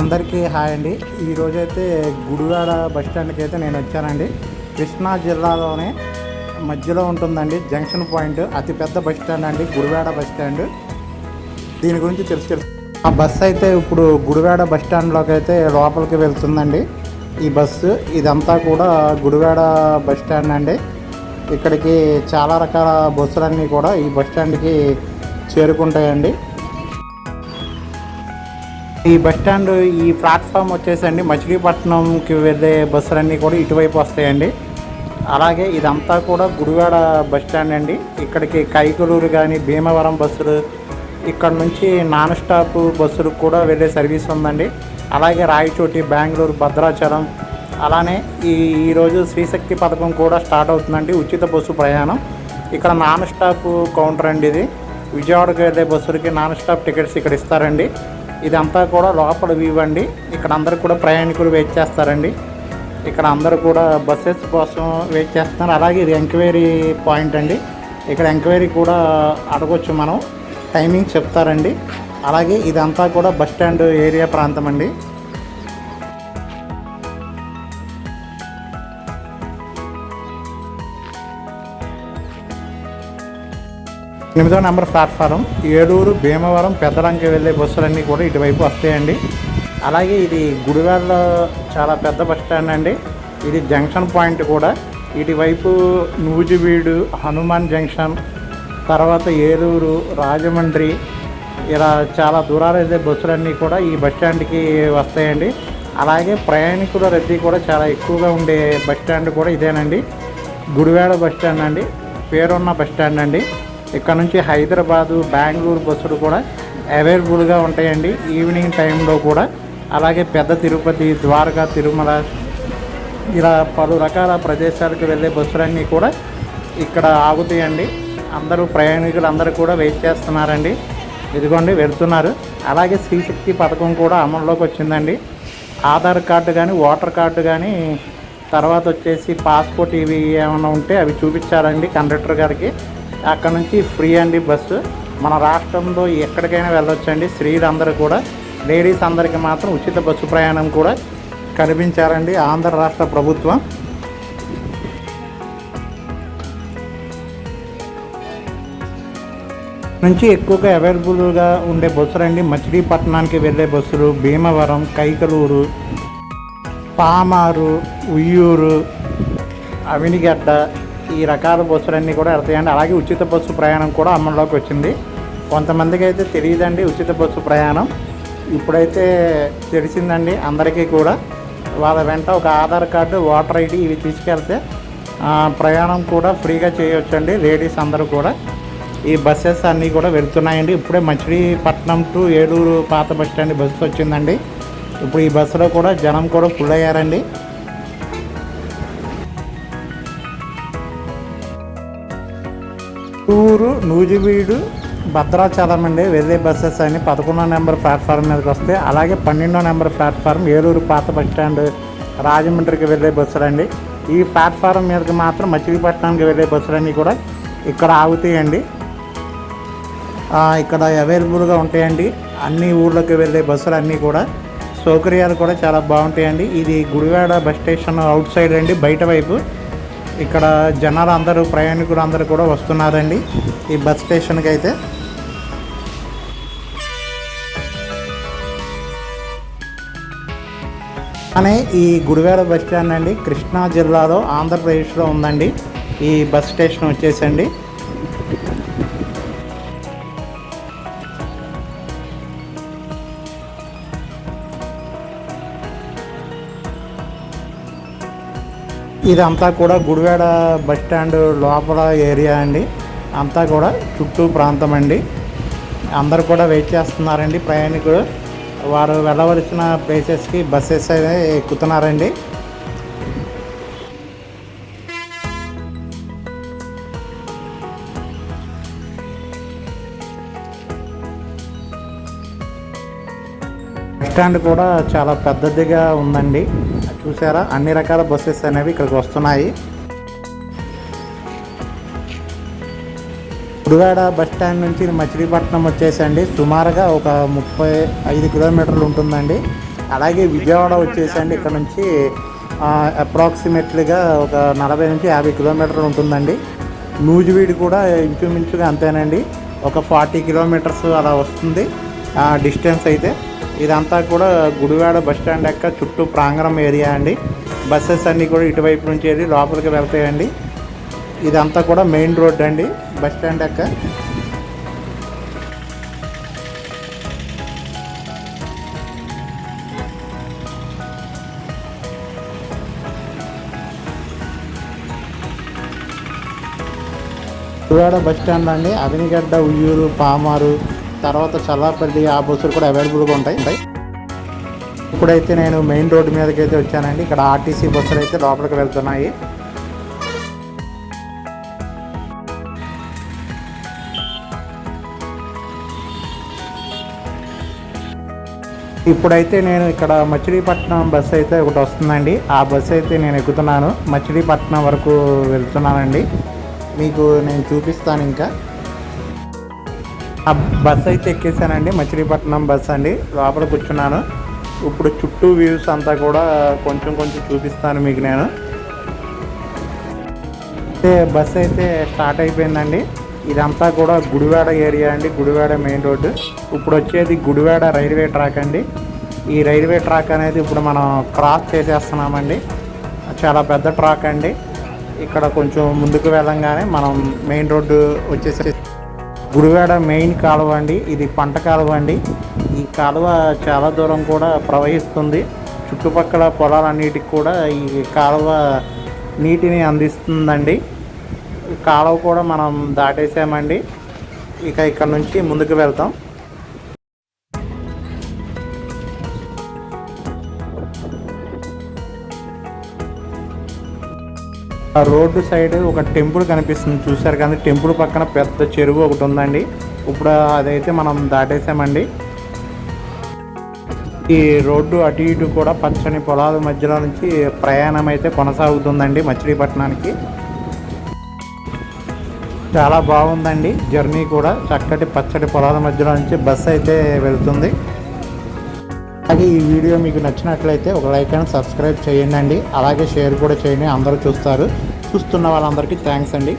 అందరికీ హాయ్ అండి. ఈరోజు అయితే గుడివాడ బస్ స్టాండ్కి అయితే నేను వచ్చానండి. కృష్ణా జిల్లాలోనే మధ్యలో ఉంటుందండి జంక్షన్ పాయింట్. అతిపెద్ద బస్ స్టాండ్ అండి గుడివాడ బస్ స్టాండ్. దీని గురించి తెలుసు తెలుసు. ఆ బస్సు అయితే ఇప్పుడు గుడివాడ బస్ స్టాండ్లోకి అయితే లోపలికి వెళ్తుందండి. ఈ బస్సు ఇదంతా కూడా గుడివాడ బస్ స్టాండ్ అండి. ఇక్కడికి చాలా రకాల బస్సులన్నీ కూడా ఈ బస్ స్టాండ్కి చేరుకుంటాయండి. ఈ బస్ స్టాండ్ ఈ ప్లాట్ఫామ్ వచ్చేసండి. మచిలీపట్నంకి వెళ్ళే బస్సులన్నీ కూడా ఇటువైపు వస్తాయండి. అలాగే ఇదంతా కూడా గుడివాడ బస్ స్టాండ్ అండి. ఇక్కడికి కైకలూరు కానీ భీమవరం బస్సులు ఇక్కడ నుంచి నాన్ స్టాప్ బస్సులు కూడా వెళ్ళే సర్వీస్ ఉందండి. అలాగే రాయచోటి బెంగళూరు భద్రాచలం. అలానే ఈ ఈరోజు శ్రీశక్తి పథకం కూడా స్టార్ట్ అవుతుందండి. ఉచిత బస్సు ప్రయాణం. ఇక్కడ నాన్ స్టాప్ కౌంటర్ అండి ఇది. విజయవాడకి వెళ్ళే బస్సులకి నాన్ స్టాప్ టికెట్స్ ఇక్కడ ఇస్తారండి. ఇదంతా కూడా లోపల వ్యూ అండి. ఇక్కడ అందరు కూడా ప్రయాణికులు వెయిట్ చేస్తారండి. ఇక్కడ అందరూ కూడా బస్సెస్ కోసం వెయిట్ చేస్తున్నారు. అలాగే ఇది ఎంక్వైరీ పాయింట్ అండి. ఇక్కడ ఎంక్వైరీ కూడా అడగొచ్చు మనం. టైమింగ్ చెప్తారండి. అలాగే ఇదంతా కూడా బస్ స్టాండ్ ఏరియా ప్రాంతం అండి. ఎనిమిదో నెంబర్ ప్లాట్ఫారం. ఏలూరు భీమవరం పెద్దలంకి వెళ్ళే బస్సులన్నీ కూడా ఇటువైపు వస్తాయండి. అలాగే ఇది గుడివాడలో చాలా పెద్ద బస్ స్టాండ్ అండి. ఇది జంక్షన్ పాయింట్ కూడా. ఇటువైపు నూజివీడు హనుమాన్ జంక్షన్ తర్వాత ఏలూరు రాజమండ్రి ఇలా చాలా దూరాలు వెళ్ళే బస్సులన్నీ కూడా ఈ బస్ స్టాండ్కి వస్తాయండి. అలాగే ప్రయాణికుల రద్దీ కూడా చాలా ఎక్కువగా ఉండే బస్ స్టాండ్ కూడా ఇదేనండి. గుడివాడ బస్ స్టాండ్ అండి. పేరున్న బస్ స్టాండ్ అండి. ఇక్కడ నుంచి హైదరాబాదు బెంగళూరు బస్సులు కూడా అవైలబుల్గా ఉంటాయండి ఈవినింగ్ టైంలో కూడా. అలాగే పెద్ద తిరుపతి ద్వారకా తిరుమల ఇలా పలు రకాల ప్రదేశాలకు వెళ్ళే బస్సులన్నీ కూడా ఇక్కడ ఆగుతాయండి. అందరూ ప్రయాణికులు అందరూ కూడా వెయిట్ చేస్తున్నారండి. ఇదిగోండి వెళ్తున్నారు. అలాగే శ్రీశక్తి పథకం కూడా అమల్లోకి వచ్చిందండి. ఆధార్ కార్డు కానీ ఓటర్ కార్డు కానీ తర్వాత వచ్చేసి పాస్పోర్ట్ ఇవి ఏమైనా ఉంటే అవి చూపించాలండి కండక్టర్ గారికి. అక్కడ నుంచి ఫ్రీ అండి బస్సు మన రాష్ట్రంలో ఎక్కడికైనా వెళ్ళొచ్చండి. స్త్రీలు అందరూ కూడా లేడీస్ అందరికీ మాత్రం ఉచిత బస్సు ప్రయాణం కూడా కల్పించారండి ఆంధ్ర రాష్ట్ర ప్రభుత్వం. నుంచి ఎక్కువగా అవైలబుల్గా ఉండే బస్సులు అండి మచిలీపట్నానికి వెళ్ళే బస్సులు భీమవరం కైకలూరు పామారు ఉయ్యూరు అవినిగడ్డ ఈ రకాల బస్సులన్నీ కూడా వెళ్తాయండి. అలాగే ఉచిత బస్సు ప్రయాణం కూడా అమల్లోకి వచ్చింది. కొంతమందికి అయితే తెలియదండి ఉచిత బస్సు ప్రయాణం. ఇప్పుడైతే తెలిసిందండి అందరికీ కూడా. వాళ్ళ వెంట ఒక ఆధార్ కార్డు ఓటర్ ఐడి ఇవి తీసుకెళ్తే ప్రయాణం కూడా ఫ్రీగా చేయొచ్చండి. లేడీస్ అందరూ కూడా. ఈ బస్సెస్ అన్నీ కూడా వెళ్తున్నాయండి. ఇప్పుడే మచిలీపట్నం టు ఏలూరు పాత బస్ స్టాండ్ బస్సు వచ్చిందండి. ఇప్పుడు ఈ బస్సులో కూడా జనం కూడా ఫుల్ అయ్యారండి. గుంటూరు నూజివీడు భద్రాచలం అండి. వెళ్ళే బస్సెస్ అని పదకొండో నెంబర్ ప్లాట్ఫామ్ మీదకి వస్తే అలాగే పన్నెండో నెంబర్ ప్లాట్ఫామ్ ఏలూరు పాత బస్ స్టాండ్ రాజమండ్రికి వెళ్ళే బస్సులు అండి. ఈ ప్లాట్ఫారం మీదకి మాత్రం మచిలీపట్నానికి వెళ్ళే బస్సులన్నీ కూడా ఇక్కడ ఆగుతాయండి. ఇక్కడ అవైలబుల్గా ఉంటాయండి. అన్ని ఊళ్ళకి వెళ్ళే బస్సులు అన్నీ కూడా సౌకర్యాలు కూడా చాలా బాగుంటాయండి. ఇది Gudivada bus station outside అండి. బయట వైపు ఇక్కడ జనాలు అందరూ ప్రయాణికులు అందరూ కూడా వస్తున్నారండి ఈ బస్ స్టేషన్కి అయితే. అనే ఈ గుడివేల బస్ స్టాండ్ అండి. కృష్ణా జిల్లాలో ఆంధ్రప్రదేశ్లో ఉందండి. ఈ బస్ స్టేషన్ వచ్చేసండి. ఇదంతా కూడా గుడివాడ బస్ స్టాండ్ లోపల ఏరియా అండి. అంతా కూడా చుట్టూ ప్రాంతం అండి. అందరు కూడా వెయిట్ చేస్తున్నారండి. ప్రయాణికులు వారు వెళ్ళవలసిన ప్లేసెస్కి బస్సెస్ అయితే ఎక్కుతున్నారండి. బస్ స్టాండ్ కూడా చాలా పెద్దదిగా ఉందండి. చూసారా? అన్ని రకాల బస్సెస్ అనేవి ఇక్కడికి వస్తున్నాయి. గుడివాడ బస్ స్టాండ్ నుంచి మచిలీపట్నం వచ్చేసండి. సుమారుగా ఒక ముప్పై ఐదు కిలోమీటర్లు ఉంటుందండి. అలాగే విజయవాడ వచ్చేసండి. ఇక్కడ నుంచి అప్రాక్సిమేట్లీగా ఒక నలభై నుంచి యాభై కిలోమీటర్లు ఉంటుందండి. నూజివీడు కూడా ఇంచుమించుగా అంతేనండి. ఒక ఫార్టీ కిలోమీటర్స్ అలా వస్తుంది. డిస్టెన్స్ అయితే. ఇదంతా కూడా గుడివాడ బస్ స్టాండ్ యొక్క చుట్టూ ప్రాంగణం ఏరియా అండి. బస్సెస్ అన్నీ కూడా ఇటువైపు నుంచి వెళ్ళి లోపలికి వెళ్తాయండి. ఇదంతా కూడా మెయిన్ రోడ్ అండి బస్ స్టాండ్ యొక్క గుడివాడ బస్ స్టాండ్ అండి అవినిగడ్డ ఉయ్యూరు పామారు తర్వాత చల్లాపల్లి ఆ బస్సులు కూడా అవైలబుల్గా ఉంటాయి ఉంటాయి. ఇప్పుడైతే నేను మెయిన్ రోడ్డు మీదకి అయితే వచ్చానండి. ఇక్కడ ఆర్టీసీ బస్సులు అయితే లోపలికి వెళ్తున్నాయి. ఇప్పుడైతే నేను ఇక్కడ మచిలీపట్నం బస్సు అయితే ఒకటి వస్తుందండి. ఆ బస్సు అయితే నేను ఎక్కుతున్నాను. మచిలీపట్నం వరకు వెళ్తున్నానండి. మీకు నేను చూపిస్తాను ఇంకా. ఆ బస్ అయితే ఎక్కేసానండి. మచిలీపట్నం బస్ అండి. లోపల కూర్చున్నాను. ఇప్పుడు చుట్టూ వ్యూస్ అంతా కూడా కొంచెం కొంచెం చూపిస్తాను మీకు నేను. అయితే బస్ అయితే స్టార్ట్ అయిపోయిందండి. ఇదంతా కూడా గుడివాడ ఏరియా అండి. Gudivada main road. ఇప్పుడు వచ్చేది గుడివాడ రైల్వే ట్రాక్ అండి. ఈ రైల్వే ట్రాక్ అనేది ఇప్పుడు మనం క్రాస్ చేసేస్తున్నామండి. చాలా పెద్ద ట్రాక్ అండి. ఇక్కడ కొంచెం ముందుకు వెళ్ళంగానే మనం మెయిన్ రోడ్డు వచ్చేసే గుడివాడ మెయిన్ కాలువ అండి. ఇది పంట కాలువ అండి. ఈ కాలువ చాలా దూరం కూడా ప్రవహిస్తుంది. చుట్టుపక్కల పొలాలన్నిటికి కూడా ఈ కాలువ నీటిని అందిస్తుందండి. కాలువ కూడా మనం దాటేసామండి. ఇక ఇక్కడ నుంచి ముందుకు వెళ్తాం. ఆ రోడ్డు సైడ్ ఒక టెంపుల్ కనిపిస్తుంది. చూసారు కానీ టెంపుల్ పక్కన పెద్ద చెరువు ఒకటి ఉందండి. ఇప్పుడు అదైతే మనం దాటేసామండి. ఈ రోడ్డు అటు ఇటు కూడా పచ్చని పొలాల మధ్యలో నుంచి ప్రయాణం అయితే కొనసాగుతుందండి మచిలీపట్నానికి. చాలా బాగుందండి జర్నీ కూడా. చక్కటి పచ్చటి పొలాల మధ్యలో నుంచి బస్సు అయితే వెళ్తుంది. అలాగే ఈ వీడియో మీకు నచ్చినట్లయితే ఒక లైక్ అండ్ సబ్స్క్రైబ్ చేయండి. అండి అలాగే షేర్ కూడా చేయండి. అందరూ చూస్తారు. చూస్తున్న వాళ్ళందరికీ థ్యాంక్స్ అండి.